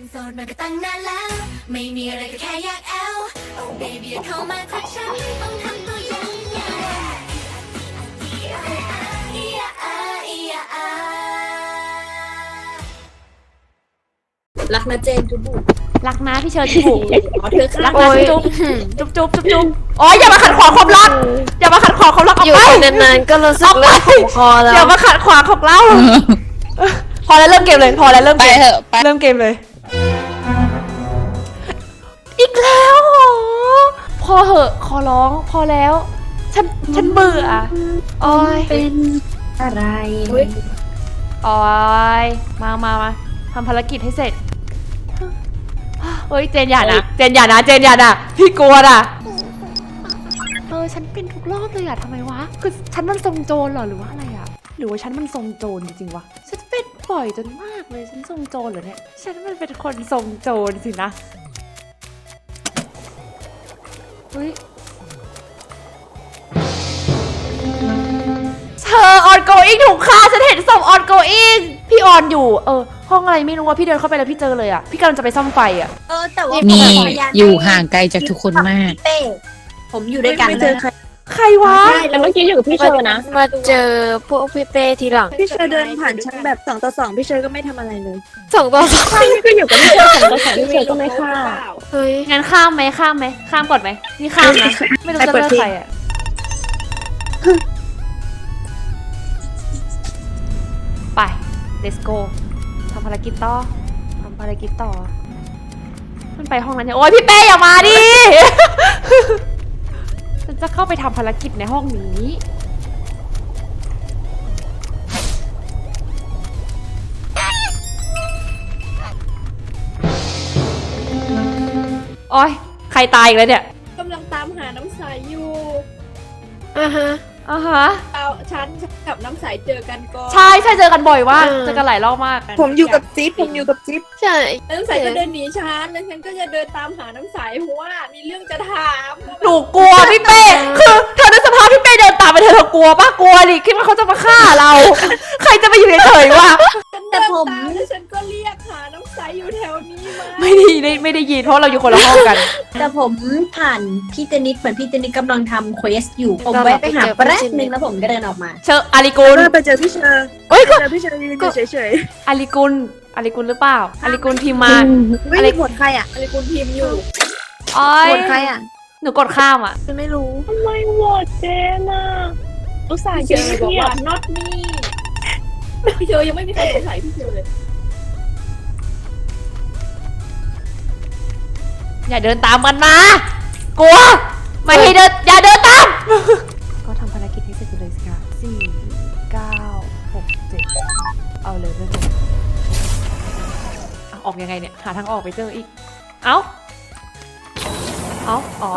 เป็นโสดมาก็ตั้งนานแล้ว ไม่มีอะไรก็แค่อยากแอล Oh baby อย่าเข้ามาทักฉันต้องทำตัวยังไงอีอะอีอะอารักนะเจนทุบุรักนะพี่เชิญถูกอ๋อเธอรัค่ะกนะจุ๊บจุ๊บจุ๊บจุ๊บจุ๊บโอ้ยอย่ามาขัดขวางความรักอย่ามาขัดขวางความรักออกอยู่ไปไปนานๆก็รู้สึกเริ่มขมคอแล้อย่าวมาขัดขวางของเราพอแล้วเริ่มเกมเลยพอแล้วเริ่มไปเกมเถอะไป เริ่มเกมเลย เหอะ ขอร้องพอแล้ว ฉันฉันเบื่อโอ้ยเป็นอะไรโอ้ยมามามาทำภารกิจให้เสร็จเฮ้ยเจนอย่านะเจนอย่านะเจนอย่านะพี่กลัวน่ะเออฉันเป็นทุกรอบเลยอะทำไมวะ คือฉันมันทรงโจรเหรอหรือว่าอะไรอะหรือว่าฉันมันทรงโจรจริงๆวะฉันเป็นบ่อยจนมากเลยฉันทรงโจรเหรอเนี่ยฉันมันเป็นคนทรงโจรสินะ เฮ้ยเธอออน going ถูกฆ่าฉันเห็นศพออน going พี่ออนอยู่ เออ ห้องอะไรไม่รู้ว่าพี่เดินเข้าไปแล้วพี่เจอเลยอะพี่กำลังจะไปซ่อมไฟอะเออแต่ว่านี่ผมขออนุญาตอยู่ห่างไกลจากทุกคนมาก พี่เป้ผมอยู่ด้วยกันไม่เจอนะใคร ใครวะ แต่เมื่อกี้อยู่กับพี่เชอร์นะ มาเจอพวกพี่เป้ทีหลังพี่เชอร์เดินผ่านฉันแบบสองต่อสองพี่เชอร์ก็ไม่ทำอะไรเลยสองต่อสองใช่ก็อยู่กับพี่เชอร์สองต่อสองพี่เชอร์ก็ไม่ฆ่าเฮ้ยงั้นข้ามไหมข้ามไหมข้ามก่อนไหมนี่ข้ามนะไม่รู้จะเลือกใครอะไป let's go ทำภารกิจต่อทำภารกิจต่อขึ้นไปห้องนั้นเนี่ยโอ้ยพี่เป้อย่ามาดิ ฉันจะเข้าไปทำภารกิจในห้องนี้ โอ้ยใครตายอีกแล้วเนี่ย กำลังตามหาน้ำใสอยู่ อะฮะ อ่าฮะเอาฉันกับน้ำใสเจอกันก่อนใช่ใช่เจอกันบ่อยมาก เออ เจอกันหลายรอบมาก ผมอยู่กับจิ๊บผมอยู่กับจิ๊บใช่น้ำใสก็เดินหนีฉันแล้วฉันก็จะเดินตามหาน้ำใสเพราะว่ามีเรื่องจะถามหนูกลัวพี่เป้คือเธอในสภา พพี่เป้เดินตามไปเธอเธอกลัวปะกลัวดิคิดว่าเขาจะมาฆ่าเรา ใครจะไปอยู่เฉยๆวะฉันเดินตามแล้วฉันก็เรียกหาน้ำใสอยู่แถวนี้มาไม่ได้ได้ไม่ได้ยินเพราะเราอยู่คนละห้องกัน แต่ผมผ่านพี่เจนิดเหมือนพี่เจนิดกำลังทำเควสอยู่ ผมแวะไปหาแป๊บนึงแล้วผมก็เดินออกมา เชออาริกุลก็ไปเจอพี่เชอร์เอ้ยเจอพี่เชอร์ยืนอยู่เฉยอาริกุลอาริกุลหรือเปล่าอาริกุลพิมพ์มาๆไม่มีผลใครอะอะไรคุณพิมพ์อยู่อ้อยผลใครอะ หนูกดข้ามอะฉันไม่รู้ ทำไมโหวตเจนอะอุตส่าห์พี่เชเก็อบร์บอกเงียว่า บ not me พี่เชอร์ยังไม่มีใครสงสัยพี่เชอร์เลยอย่าเดินตามกันมา กลัว ไม่ให้เดิน อย่าเดินตาม ก็ทำภารกิจให้เสร็จไปเลยสิคะสี่เก้าหกเจ็ดเอาเลยไม่เป็นไรเอาออกยังไงเนี่ย หาทางออกไปเจออีก เอ้า เอ้าอ๋อ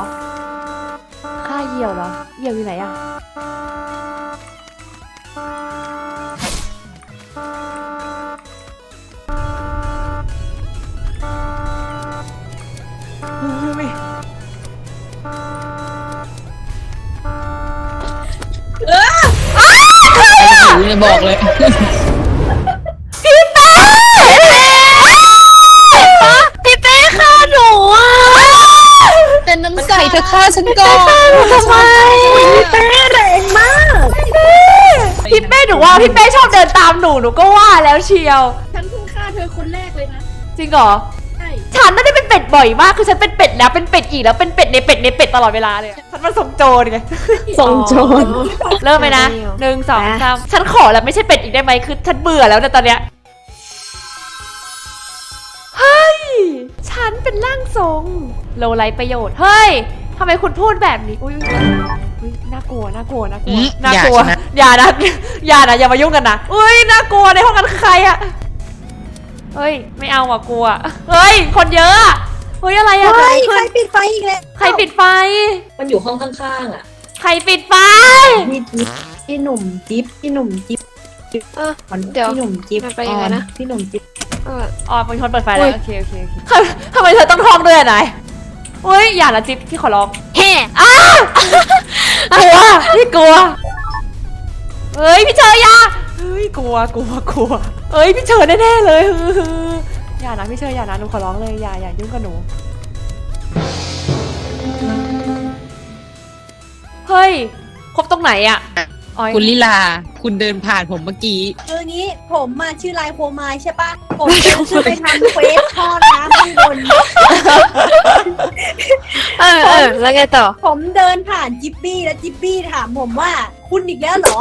ค่าเหยี่ยวเหรอเหยี่ยวอยู่ไหนอะเฮ้ยเลยบอกเลย พี่เป้ พี่เป้ฆ่าหนูอะ แต่น้ำใสเธอฆ่าฉันก่อน ทำไม เป้แรงมาก พี่ เป้หนูว่าพี่เป้ชอบเดินตามหนูหนูก็ว่าแล้วเชียว ฉันเพิ่งฆ่าเธอคนแรกเลยนะ จริงเหรอ ใช่ ฉันน่าจะเป็นเป็ดบ่อยมากคือฉันเป็นเป็ดแล้วเป็นเป็ดอีกแล้วเป็นเป็ดในเป็ดในเป็ดตลอดเวลาเลยอะฉันมันส่งโจรไงส่งโจร เริ่มไหมนะหนึ่งสองสามฉันขอแล้วไม่ใช่เป็ดอีกได้ไหมคือฉันเบื่อแล้วนะตอนเนี้ยเฮ้ย ฉันเป็นร่างทรง โลไลประโยชน์ เฮ้ยทำไมคุณพูดแบบนี้ อุ้ยอุ๊ยอุ้ย น่ากลัวน่ากลัวน่ากลัวอืมน่ากลัว อย่าชนะอย่านะ อย่านะอย่ามายุ่งกันนะอุ้ยน่ากลัวในห้องนั้นคือใครอะเฮ้ยไม่เอาอะกลัวเฮ้ยคนเยอะอะเฮ้ยอะไรอะเฮ้ยเกิดใคอะไรรปิดไฟอีกแล้วใครปิดไฟ มันอยู่ห้องข้างๆอะใครปิดไฟ พี่จิ๊บพี่หนุ่มจิ๊บพี่หนุ่มจิ๊บเออ ขอเดี๋ยวพี่หนุ่มจิ๊บมันไปยังไงนะ อ๋อพี่หนุ่มจิ๊บเออ อ๋อเป็นคนเปิดไฟอุ๊แล้วย โอเคโอเคโอเคทำทำไมเธอต้องท่องด้วยอะนายอุ้ยอย่าละจิ๊บที่ขอร้องแฮ่อ้าว กลัวพี่กลัวเฮ้ยพี่เชยอยาเฮ้ยกลัวกลัวกลัวเฮ้ยพี่เชยแน่ๆเลยฮือฮืออย่านะพี่เชยอย่านะหนูขอร้องเลยอย่าอย่ายุ่งกับหนูเฮ้ยครบตรงไหนอะ ออยคุณลิลา คุณเดินผ่านผมเมื่อกี้ คืองี้ผมมาชื่อไลน์โคมายใช่ปะผมจะไปทำเควสท่อน้ำข้างบน เออเออแล้วไงต่อ ผมเดินผ่านจิบบี้แล้วจิบบี้ถามผมว่าคุณอีกแล้วเหรอ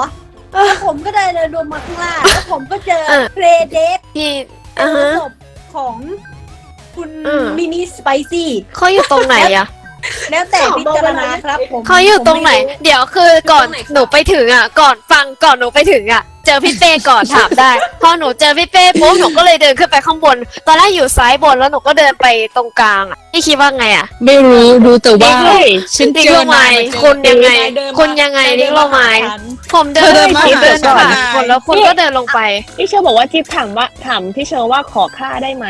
แล้วผมก็เลยเดินลงมาข้างล่างแล้วผมก็เจอเออ เพลเดทพี่เจอ่าอฮะ ศพของคุณเออ มินิสไปซี่เขาอยู่ตรงไหนอะ แล้วแต่พิจารณาครับผมเขาอยู่ตรงไหนผมม่เดี๋ยวคือก่อนหนูไปถึงอะ ก่อนฟังก่อนหนูไปถึงอะ เจอพี่เป้ก่อนถามได้ พอหนูเจอพี่เป้ปุ๊บหนูก็เลยเดินขึ้นไปข้างบน ตอนแรกอยู่ซ้ายบนแล้วหนูก็เดินไปตรงกลางอะพี่คิดว่าไงอะ ไม่รู้รู้แต่ว่าเฮ้ยฉันติ๊กเจลองไม้นายมาเจอคุณยังไงนายเดินมาคุณยังไงนายเดิติ๊นกลมางไม้หาฉันผมเดินเธอเดินมาเดินหาผ่านฉันคนแล้วคุณก็เดินลงไป พี่เชอร์บอกว่าจิ๊บถามว่าถามพี่เชอร์ว่าขอค่าได้ไหม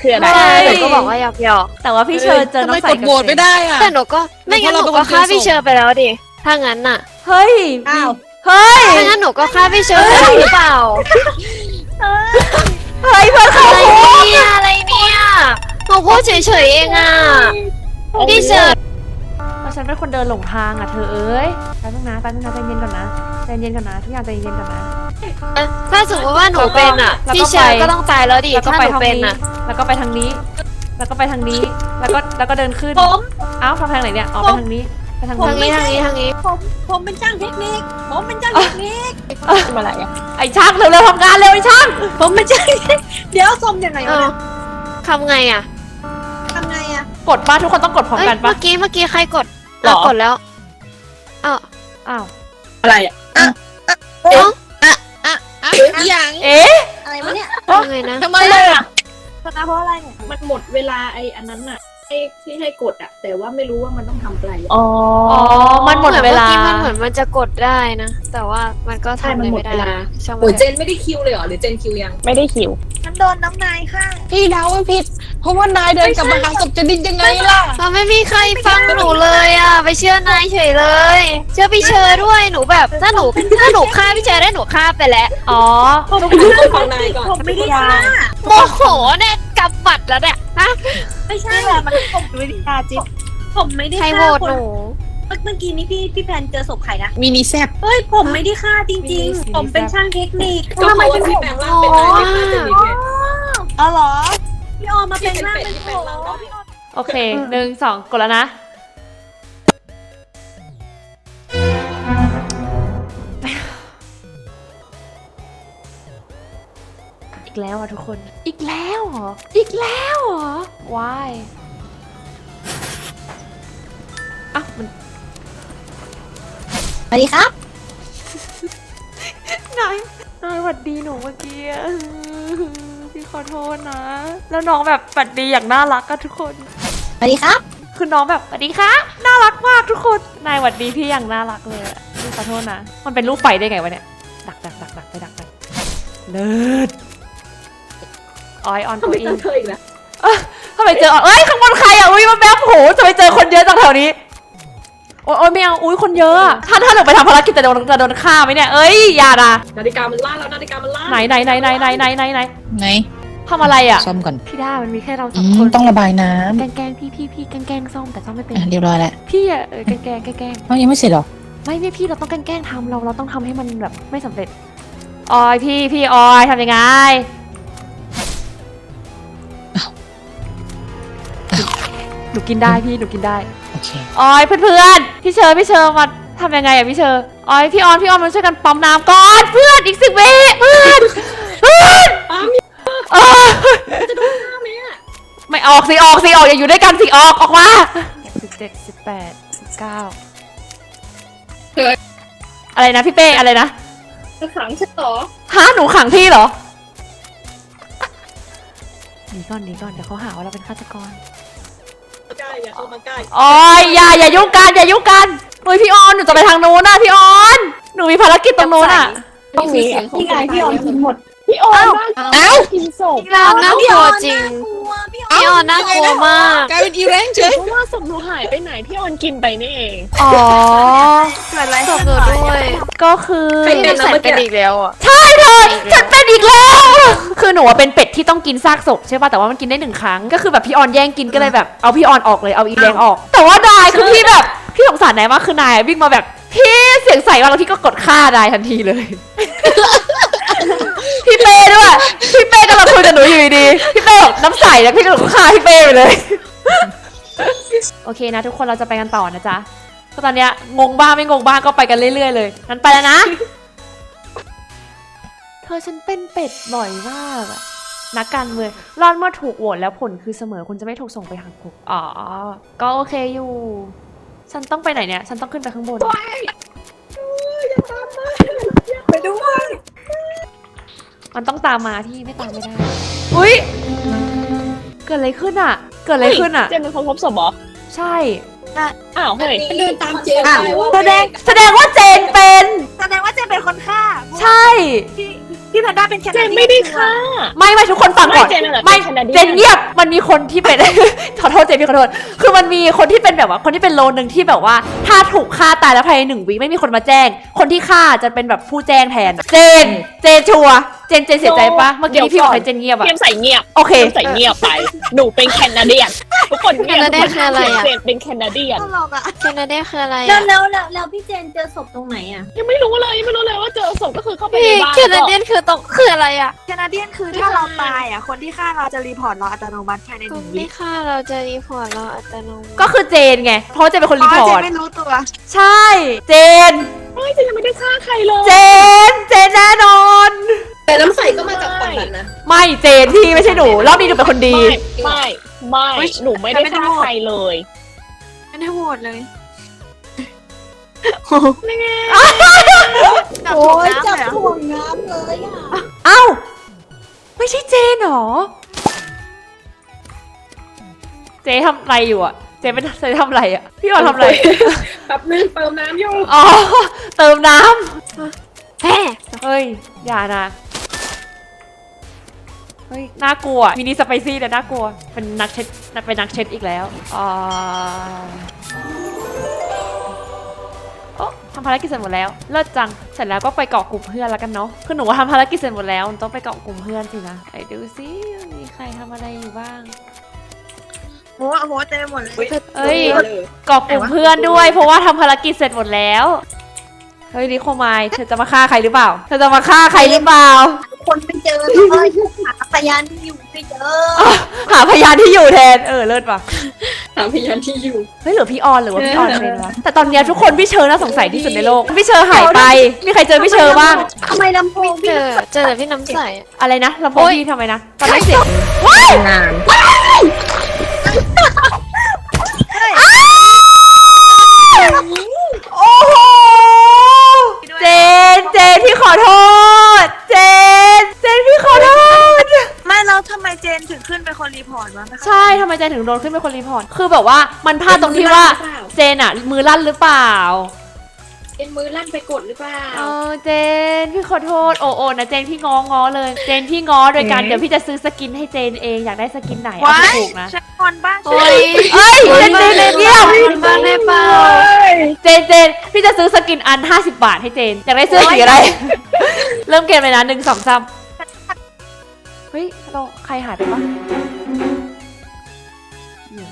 คืออะไรเฮ้ยหนูก็บอกว่าหยอกหยอกแต่ว่าพี่เชยเจอทำน้อไมงใส่กดโหวตไม่ได้อะแต่หนูก็ไม่งั้นหนูก็ฆ่าพี่เชอร์ไปแล้วดิถ้างั้นน่ะเฮ้ยอ้าวเฮ้ยถ้างั้นหนูก็ฆ่าพี่เชอร์ไปแล้วหรือเปล่าเฮ้ยเพื่อนเขาอะไรเนี่ยอะไรเนี่ยหนูพูดเฉยๆเองอะพี่เชอร์ เพราะฉันเป็นคนเดินหลงทางอะเธอเอ้ยแป๊บนึงนะแป๊บนึงนะใจเย็นก่อนนะ ใจเย็นก่อนนะทุกอย่างใจเย็นก่อนนะถ้าสมมติว่าหนูเป็นอะแล้วก็พี่เชอร์ไป ก็ต้องตายแล้วดิแล้วก็ถ้าไปหนูทางเป็นนี้อะแล้วก็ไปทางนี้ แล้วก็ไปทางนี้ แล้วก็แล้วก็เดินขึ้นผม เอ้าทางไหนเนี่ยอ๋อไปทางนี้ไปทางทางนี้นี้ทางนี้ทางนี้ผมผมเป็นช่างเทคนิค ผมเป็นช่างเทคนิคทำอะไรอะไอ้ช่างเร็วๆทำงานเร็วไอ้ช่างผมเป็นช่างเทคนิคเดี๋ยวส้มยังไงเอวะอเนี่ยทำไงอะทำไงอะกดป้าทุกคนต้องกดพร้อมเอ้ยกันปะเมื่อกี้เมื่อกี้ใครกดหรออะกดแล้วอ้าวอ้าวอะไรอะ เอ้าอย่างเอ๊ะอะไรวะเนี่ยทำไงนะ ทำไมเล่ะอะชนะเพราะอะไรเนี่ย มันหมดเวลาไอ้อันนั้นน่ะ ไอ้ที่ให้กดอะแต่ว่าไม่รู้ว่ามันต้องทำอะไรอะ อ๋ออ๋อ มันหมดเวลาเมื่อกี้มันเหมือนมันจะกดได้นะ แต่ว่ามันก็ใช่ทำอะมันไรหมดไม่ได้เวลาช่างมันโอ้ยเจเถอะนไม่ได้คิวเลยเหรอหรือเจนคิวยังไม่ได้คิวมันโดนน้องนายค่ะ พี่เดาว่าผิด เพราะว่านายเดินกลับมาหาศพจะดิ้นยังไงล่ะ เราไม่มีใครฟังหนูเลยอะ ไปเชื่อนายเฉยเลย เชื่อพี่เชอร์ด้วย หนูแบบ ถ้าหนู ถ้าหนูฆ่าพี่เชอร์ได้หนูฆ่าไปแล้ว อ๋อต้องต้องฟังนายก่อนผมไม่ได้ฆ่า โมโหเนี่ยกำบัดแล้วเนี่ย ฮะไม่ใช่แหละมันผมไม่ได้ฆ่าจิ๊บผมไม่ได้ใครโหวฆ่าตคนหนูเมื่อกี้นี้พี่พี่แพนเจอศพใครนะมินิแซบ เฮ้ยผมไม่ได้ฆ่าจริง ๆ ผมเป็นช่างเทคนิคก็เพราะว่าที่แปลงร่างเป็นนายไม่ฆ่าเจนนี่ไงอ๋อเหรอ พี่ออมมาเป็นร่างที่เป็นเป็โถนเป็ดที่แปลงร่างได้โอเคหนึ่งสองกดแล้วนะ กแล้วอะทุกคน อีกแล้วเหรอ อีกแล้วเหรอ why อะมันสวัสดีครับ นายนายหวัดดีหนูเมื่อกี้อะพี่ขอโทษนะ แล้วน้องแบบหวัดดีอย่างน่ารักอะทุกคน สวัสดีครับ คือน้องแบบสวัสดีค่ะน่ารักมากทุกคน นายหวัดดีพี่อย่างน่ารักเลยอะพี่ขอโทษนะ มันเป็นรูปไฟได้ไงวะเนี่ย ดักดักดักดักไปดักดักเลิศ ออยออนทำตัวไมอิเจงอเธออีกแล้วทำไมเจอออนเอ้ยข้างบนใครอะ อุ้ยมันแบบโหจะไปเจอคนเยอะจังแถวนี้ โอ๊ยโอ๊ยไม่เอาอุ้ยคนเยอะอะถ้าถ้าหนูไปทำภารกิจจะโดนจะโดนฆ่าไหมเนี่ย เอ้ยอย่านะนาฬิกามันล่าแล้วนาฬิกามันล่าไหนไหนไหนไหนไหนไหนไหนไหนไหนทำอะไรอะ ซ่อมก่อนพี่ด้ามันมีแค่เราสอืองมคนต้องระบายน้แกล้งแกล้งพี่พี่พี่แกล้งแกล้งส้มแต่ส้มไม่เป็นำอะเรียบร้อยแล้วพี่อะเออแกล้งแกล้งแกล้งแกล้งเอ้ายังไม่เสร็จเหรอไม่ไม่พี่เราต้องแกล้งแกล้งทำเราเราต้องทำให้มันแบบไม่สำเร็จออยพี่พี่ออยทำยังไง หนูกินได้พี่หนูกินได้โอเคออยเพื่อนๆพี่เชอร์พี่เชอร์มาทำยังไงอะพี่เชอร์ออยพี่ออนพี่ออนมาช่วยกันปั๊มน้ำก่อนเพื่อนอีกสิบวิเพื่อนเพื่อนปั๊มเออจะโดนฆ่าไหมอะไม่ออกสิออกสิออกอย่าอยู่ด้วยกันสิออกออกมาสิบเจ็ดสิบแปดสิบเก้าอะไรนะพี่เป้อะไรนะจะขังฉันเหรอฮะหนูขังพี่เหรอหนีก่อนหนีก่อนเดี๋ยวเขาหาว่าเราเป็นฆาตกรใกล้ อย่าเข้ามาใกล้ออยอย่าอย่ายุ่งกันอย่ายุ่งกันเฮ้ยพี่ออนหนูจะไปทางนู้นนะพี่ออนหนูมีภารกิจตรงนู้นอะต้องมีพี่ไงพี่ออมกินหมดพี่ออนบ้านเอ้ากินศพเราน่ากลัวจริงกลัวพี่ออมเอ้าพี่ออนน่ากลัวมากกลายเป็นอีแรงเฉยเพราะว่าศพหนูหายไปไหนพี่ออนกินไปนี่เองอ๋อเกิดอะไรขึ้นหนูด้วยก็คือใครเป็นนะใส่เมื่อเป็นกี้อีกแล้วอะใช่เธอฉันเป็นอีกแล้ว คือหนูอะเป็นเป็ดที่ต้องกินซากศพใช่ป่ะแต่ว่ามันกินได้หนึ่งครั้งก็คือแบบพี่ออนแย่งกินก็เลยแบบเอาพี่ออนออกเลยเอาอีแดงออก แต่ว่านายคือพี่แบบพี่สงสารนายมากคือนายอะวิ่งมาแบบพี่เสียงใสมากแล้วพี่ก็กดฆ่านายทันทีเลย พี่เป้ด้วยพี่เป้กำลังคุยกับหนูอยู่ดีๆพี่เป้บอกน้ำใสแล้วพี่ก็ฆ่าพี่เป้ไปเลย โอเคนะ ทุกคนเราจะไปกันต่อนะจ๊ะก็ตอนเนี้ยงงบ้างไม่งงบ้างก็ไปกันเรื่อยๆเลยนั้นไปแล้วนะ เธอฉันเป็นเป็ดบ่อยมากอะนักการเมืองรอดเมื่อถูกโหวตแล้วผลคือเสมอคุณจะไม่ถูกส่งไปทางคุกอ๋อ ก็โอเคอยู่ ฉันต้องไปไหนเนี่ย ฉันต้องขึ้นไปข้างบนไปด้วยมันต้องตามมาที่ไม่ตามไม่ได้ อุ้ยเกิดอะไรขึ้นอะเกิดอะไรขึ้นอะเจนเป็นคนพบศพเหรอใช่ อ้าวเฮ้ยเดินตามเจนไปว่าแสดงแสดงว่าเจนเป็น แสดงว่าเจนเป็นคนฆ่าใช่ พี่แพนด้าเป็นแคเจนานไม่ได้ฆ่าไม่ไม่ทุกคนฟังก่อนไม่เจนน่ะไม่เป็นแคนาเดียน เจนเงียบมันมีคนที่เป็น ขอโทษเจนพี่ขอโทษคือมันมีคนที่เป็นแบบว่าคนที่เป็นโลนึงที่แบบว่า ถ้าถูกฆ่าตายแล้วภายในหนึ่งวิไม่มีคนมาแจ้ง คนที่ฆ่าจะเป็นแบบผู้แจ้งแทน เจน เจนชัวร์เจนเจนเสียใจปะเมื่อกี้ที่พี่บอกให้เจนเงียบอะเพียมใส่เงียบโอเคเพียมใส่เงียบไป หนูเป็นแคนาเดียน ทุกคนเงียบแคนาเดียนคืออะไรอะเจนเป็นแคนาเดียน ตลกอะแคนาเดียคืออะไรแล้วอะแล้วแล้วแล้วพี่เจนเจอศพตรงไหนอะยังไม่รู้เลยยังไม่รู้เลยว่าเจอศพก็คือเข้าไปพี่ในบ้านแคนาเดียนคือตรงคืออะไรอะแคนาเดียนคือถ้าเราตายอะ คนที่ฆ่าเราจะรีพอร์ตเราอัตโนมัติภายในหตรนึ่งงวิที่ค่าเราจะรีพอร์ตเราอัตโนมัติก็คือเจนไง เพราะว่าเจนเป็นคนรีพอเจร์นตไม่รู้ตัว ใช่ เจน เฮ้ยเจนยังไม่ได้ฆ่าใครเลยเจน เจนแน่นอน แต่น้ำใสก็มาจากฝั่งนั้นนะไม่เจนพี่ไม่ใช่หนู รอบนี้หนูเป็นคนดี ไม่ไม่ไม่หนูไม่ได้ฆ่าใครเลยไม่ได้โหวตเลยโอ้ยจับห่วงน้ำเลยอะเอ้า ไม่ใช่เจนเหรอ เจทำอะไรอยู่อะเจเป็นเจทำอะไรอะพี่ออนทำอะไร แป๊บนึงเติมน้ำอยู่อ๋อ เติมน้แฮ่ำเฮ้ย อย่านะ เฮ้ยน่ากลัวมินิสไปซี่แต่น่ากลัว เป็นนักเช็ดเป็นนักเช็ดอีกแล้วอ่าโอ้ทำภารกิจเสร็จหมดแล้ว เลิศจัง เสร็จแล้วก็ไปเกาะกลุ่มเพื่อนแล้วกันเนาะ คือหนูว่าทำภารกิจเสร็จหมดแล้วต้องไปเกาะกลุ่มเพื่อนสินะไหนดูซิมีใครทำอะไรอยู่บ้างโหโหเต็มหมดเลยเอ้ยเลยเกาะกลุ่มเพื่อนด้วย เพราะว่าทำภารกิจเสร็จหมดแล้ว เฮ้ยนิโคมายเธอจะมาฆ่าใครหรือเปล่า เธอจะมาฆ่าใครหรือเปล่า คนไม่เจอเลยหาพยานที่อยู่ไม่เจอหาพยานที่อยู่แทน เออเลิศว่ะถามพยานที่อยู่ เฮ้ยเหลือพี่ออนหรือว่าพี่ออนเป็นวะแต่ตอนเนี้ยทุกคนพี่เชอร์น่าสงสัยที่สุดในโลก พี่เชอร์หายไป มีใครเจอพี่เชอร์บ้าง ทำไมลำโพงเจพี่อเจอแต่พี่น้ำใส อะอะไรนะลำโพงโอ๊ยพี่ทำไมนะ ตอนแรกเสียงนาน โอ้โห เจน เจนพี่ขอโทษ เจน เจนพี่ขอโทษ ไม่แล้วทำไมเจนถึงขึ้นเป็น คนรีพอร์ตวะใช่ทำไมเจนถึงโดนขึ้นเป็นคนรีพอร์ต คือแบบว่ามันพลาดตรงที่ว่าเจนอะมือลั่นหรือเปล่า เป็นมือลั่นไปกดหรือเปล่า เออเจนพี่ขอโทษโอโอนะเจนพี่ง้อง้อเลย เจนพี่ง้อโดยการเดี๋ยวพี่จะซื้อสกินให้เจนเองอยากได้สกินไหนเอาไปถูกนะฉันคนบ้างโอ้ยเอ้ยเจนเจนเจนเยี่ยมบ้านได้เปล่าเจนเจนพี่จะซื้อสกินอัน 50 บาทให้เจนอยากได้เสื้อสีอะไร เริ่มเกมเลยนะหนึ่งสองสามเฮ้ยเราใครหายไปปะอืม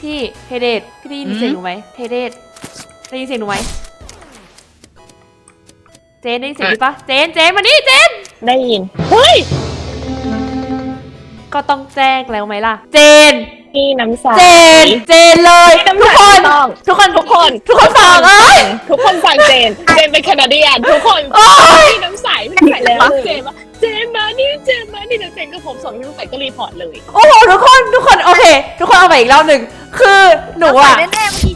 พี่เทเดตพี่ได้ยินเสียงหนูไหมเทเดตได้ยินเสียงหนูไหมเจนได้ยินเสียงพี่ปะเจนเจนมานี่เจนได้ยินเฮ้ยก็ต้องแจ้งแล้วไหมล่ะ เจน พี่น้ำใส เจน เจนเลยพี่ทุน้ำกใสคน ต้อง ทุกคน ทุกคน ทุกคนฟังเอ้ย ทุกคนฟังเจน เจนเป็นแคนาเดียนทุกคนโอ๊ยพี่น้ำใสพี่น้ำใสแล้วเจนว่าเจนมานี่เจนมานี่แล้วเจนก็ผมส่งพี่น้ำใสก็รีพอร์ตเลย โอ้โห ทุกคน ทุกคน โอเค ทุกคนเอาไปอีกรอบหนึ่ง คือหนูอะ แน่ๆเมื่อกี้เ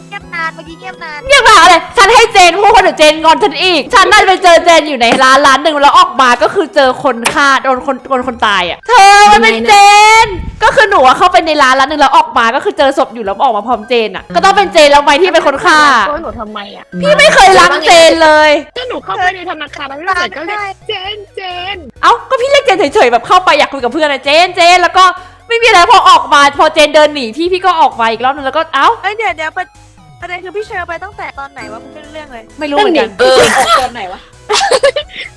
งียบนานเมื่อกี้เงียบนาน เงียบมาอะไรฉันให้เจนพูดเดี๋ยวเจนงอนฉันอีก ฉันนั่นไปเจอเจนอยู่ในร้านร้านหนึ่งแล้วออกมาก็คือเจอคนฆ่าโดนคนโดนคนตายอะ เธอมันเป็นเจน ก็คือหนูอะเข้าไปในร้านร้านหนึ่งแล้วออกมาก็คือเจอศพอยู่แล้วออกมาพร้อมเจนอะ ก็ต้องเป็นเจนแล้วไหมที่เป็นคนฆ่าตัวหนูทำไมอะพี่ไม่เคยรักเจนเลย ก็หนูเข้าไปในธนาคารแล้วพี่น้ำใสก็เรียกเจนเจนเอ้า ก็พี่เรียกเจนเฉยๆแบบเข้าไปอยากคุยกับเพื่อนอะเจนเจนแล้วก็ไม่มีอะไรพอออกมาพอเจนเดินหนีพี่พี่ก็ออกมาอีกรอบนึงแล้วก็เอ้า เอ้ยเดี๋ยวเดี๋ยวประ ประเด็นคือพี่เชอร์ไปตั้งแต่ตอนไหนวะไม่รู้เรื่องเลย ไม่รู้เหมือนกันเออออกตอนไหนวะ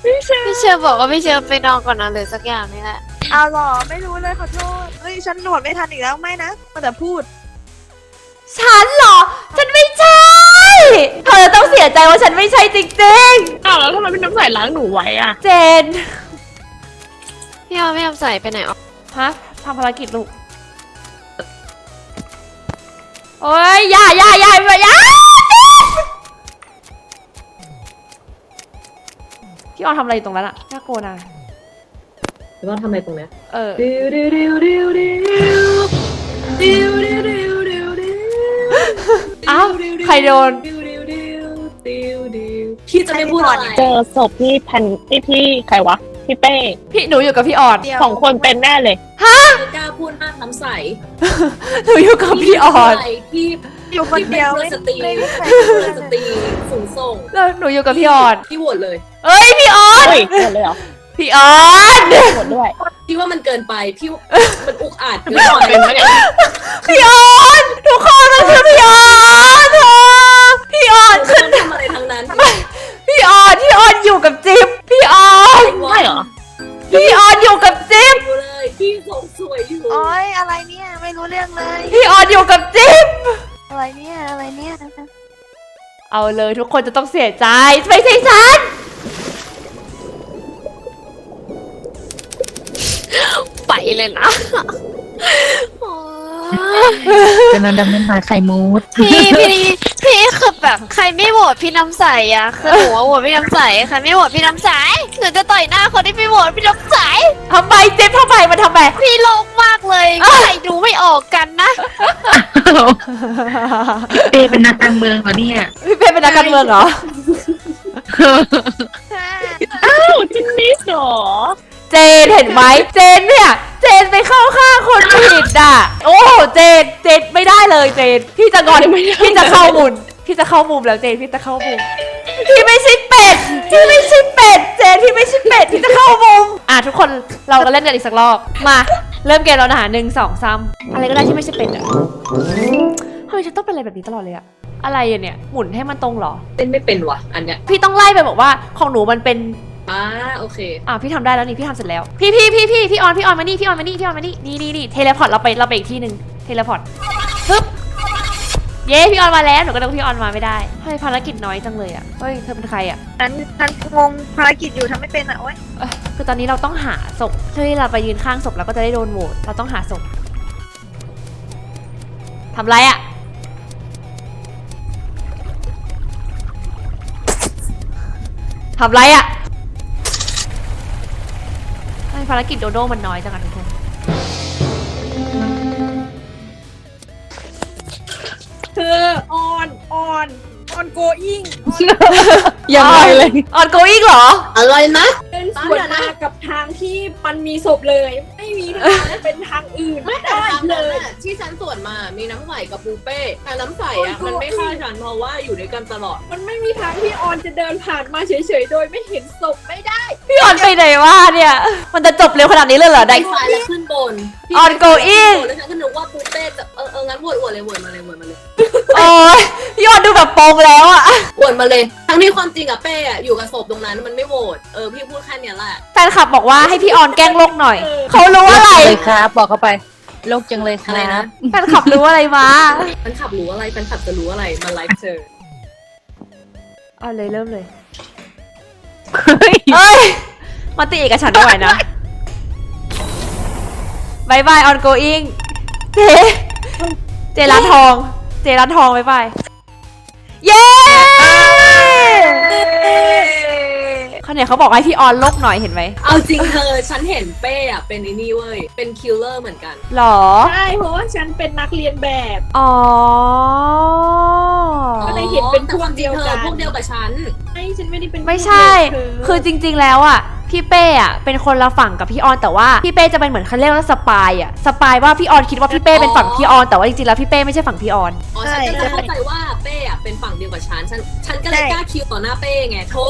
พี่เชอร์บอกว่าพี่เชอร์ไปนอนก่อนนะหรือสักอย่างนี่แหละเอาหรอไม่รู้เลยขอโทษเฮ้ยฉันหนวดไม่ทันอีกแล้วไม่นะมาแต่พูด ฉันเหรอ ฉันไม่ใช่เธอต้องเสียใจว่าฉันไม่ใช่จริงอ้าวแล้วทำไมพี่น้ำใสล้างหนูไว้อะๆ เจนพี่เอาไม่ทำใส่ไปไหนอะฮะทำภารกิจลูก โอ้ยอย่าอย่าอย่าอย่าอย่าพี่ออนทำอะไรอยู่ตรงนั้นอะน่ากลัวนะหรือว่าทำอะไรตรงเนี้ยเออ ดิวดิวดิวดิวดิวดิวดิวดิวดิวดิวอ้าวใครโดน ดิวดิวดิวดิวดิวพี่จะไม่พูดอะไรเจอศพที่พันที่พี่ใครวะพี่เป้พี่หนูอยู่กับพี่ออนเดี๋ยวสองคนเป็นแน่เลย ไม่กล้าพูดมากน้ำใสหนูอยู่กับพี่ออนพี่อยู่คนเดียวพี่ไม่เป็นสตรีไม่ไม่ใครเพื่อนสตรีสูงส่งแล้วหนูอยู่กับพี่ออนพี่โหวตเลย เอ้ยพี่ออนเฮ้ยหมดเลยเหรอพี่ออนหมดด้วยพี่ว่ามันเกินไปพี่มันอุกอาจเกินพี่ออนไปเป็นไหมเนี่ยพี่ออนทุกคนมันคือพี่ออนเธอพี่ออนไม่คือต้องทำอะไรทั้งนั้น พี่ออนพี่ออนอยู่กับจิ๊บ เอาเลยทุกคนจะต้องเสียใจไม่ใช่ฉัน ไปเลยนะกำลังดำเนินหาไข่มูดพี่พี่พี่คือแบบใครไม่โหวตพี่น้ำใสอะคือหนูอะโหวตพี่น้ำใสใครไม่โหวตพี่น้ำใสหนูจะต่อยหน้าคนที่ไม่โหวตพี่น้ำใสทำไมจิ๊บทำไมมันทำไมพี่โลกมากเลยใครดูไม่ออกกันนะเปเป็นนักการเมืองเหรอเนี่ย พี่เป็นเป็นนักการเมืองเหรอ อ้าวจินนี่เหรอเจนเห็นไหมเจนเนี่ย เจนไปเข้าข้างคนผิดอะ โอ้โหเจนเจนไม่ได้เลยเจนพี่จะงอนพี่จะเข้ามุมพี่จะเข้ามุมแล้วเจนพี่จะเข้ามุมพี่ไม่ใช่เป็ดพี่ไม่ใช่เป็ดเจนพี่ไม่ใช่เป็ดพี่จะเข้ามุมอะทุกคนเราก็เล่นกันอีกสักรอบมาเริ่มเกมแล้วนะหนึ่งสองสามอะไรก็ได้ที่ไม่ใช่เป็ดอะเฮ้ยฉันต้องเป็นอะไรแบบนี้ตลอดเลยอะ อะไรอะเนี่ยหมุนให้มันตรงเหรอ เต้นไม่เป็นว่ะ อันเนี้ยพี่ต้องไล่ไปบอกว่าของหนูมันเป็นอ่าโอเค อะพี่ทำได้แล้วนี่พี่ทำเสร็จแล้ว พี่พี่พี่พี่พี่ออนพี่ออนมานี่พี่ออนมานี่พี่ออนมานี่นี่นี่นี่เทเลพอร์ตเราไปเราไปอีกที่หนึ่งเทเลพอร์ตปึ๊บเย้พี่ออนมาแล้วหนูก็นึกว่าพี่ออนมาไม่ได้เฮ้ยภารกิจน้อยจังเลยอะเฮ้ยเธอเป็นใครอะฉันฉันงงภารกิจอยู่ทำไม่เป็นอะโอ๊ยเอ้ยคือตอนนี้เราต้องหาศพเพื่อที่เราไปยืนข้างศพเราก็จะได้โดนโหวตเราต้องหาศพทำไรอะ ทำไรอะเฮ้ยภารกิจโดโดมันน้อยจังอะทุกคนเธอออนออนออนโกอิงยังไงเลย ออนโกอีกเหรอ อะไรนะเดินสวนมากับทางที่มันมีศพเลยไม่มีทางเป็นทางอื่นไม่แต่ได้ทางเลนั้นย น่ะที่ฉันสวนมา มีน้ำใสกับปูเป้ แต่น้ำใสอะมันไม่ฆ่าฉันเพราะว่าอยู่ด้วยกันตลอด มันไม่มีทางที่ออนจะเดินผ่านมาเฉยๆ โดยไม่เห็นศพไม่ได้ พี่ออนไปไหนวะเนี่ย มันจะจบเร็วขนาดนี้เลยเหรอได้ได้ซ้ายแล้วขึ้นบน On going แล้วฉันก็นึกว่าปูเป้จะเออเอองั้นโหวตโหวตเลยโหวตมาเลยโหวตมาเลยโอ้ยพี่ออนดูแบบโปงแล้วอะโหวตมาเลย ทั้งที่ความจริงอะเป้อะอยู่กับศพตรงนั้นมันไม่โหวต เออพี่พูดแค่เนี้ยแหละ แฟนคลับบอกว่าให้พี่ออนแกล้งโลกหน่อย เขารู้อะไรเลยครับ บอกเข้าไปโลกจังเลยคอะไรรันะ บแฟนคลับรู้อะไรมาแฟนขับรู้อะไรแฟนขับจะรู้อะไรมาไลฟ์เธอเอาเลยเริ่มเลยเอ้ย มาตีเอกฉันท์ด้วยนะบายบาย on going เจ เจร้านทอง เจร้านทองบายบาย เย้ ขเนี่ยเขาบอกให้พี่ออนโลกหน่อยเห็นไหมเอาจริงเธอฉันเห็นเป้อะเป็นไอ้นี่เว้ย เป็นคิลเลอร์เหมือนกัน หรอ ใช่เพราะว่าฉันเป็นนักเรียนแบบ อ๋อ ก็เลยเห็นเป็นพวกเดียวกัน แต่ความจริงเธอพวกเดียวกับฉัน ไม่ฉันไม่ได้เป็นไม่ใช่ พวกเดียวคือจริงๆแล้วอะ พี่เป้อะเป็นคนละฝั่งกับพี่ออนแต่ว่าพี่เป้จะเป็นเหมือนเขาเรียกว่าสปายอะสปายว่าพี่ออนคิดว่าพี่เป้เป็นฝั่งพี่ออนแต่ว่าจริงๆแล้วพี่เป้ไม่ใช่ฝั่งพี่ออน อ๋อฉันก็จะเข้าใจว่าเป้อะเป็นฝั่งเดียวกับฉันฉันฉันก็เลยกล้าคิวต่อหน้าเป้ไงโธ่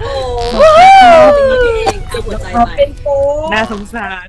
โอ้อย่างนี้นี่เองเอาหัวใจไป เป็นโป๊น่าสงสาร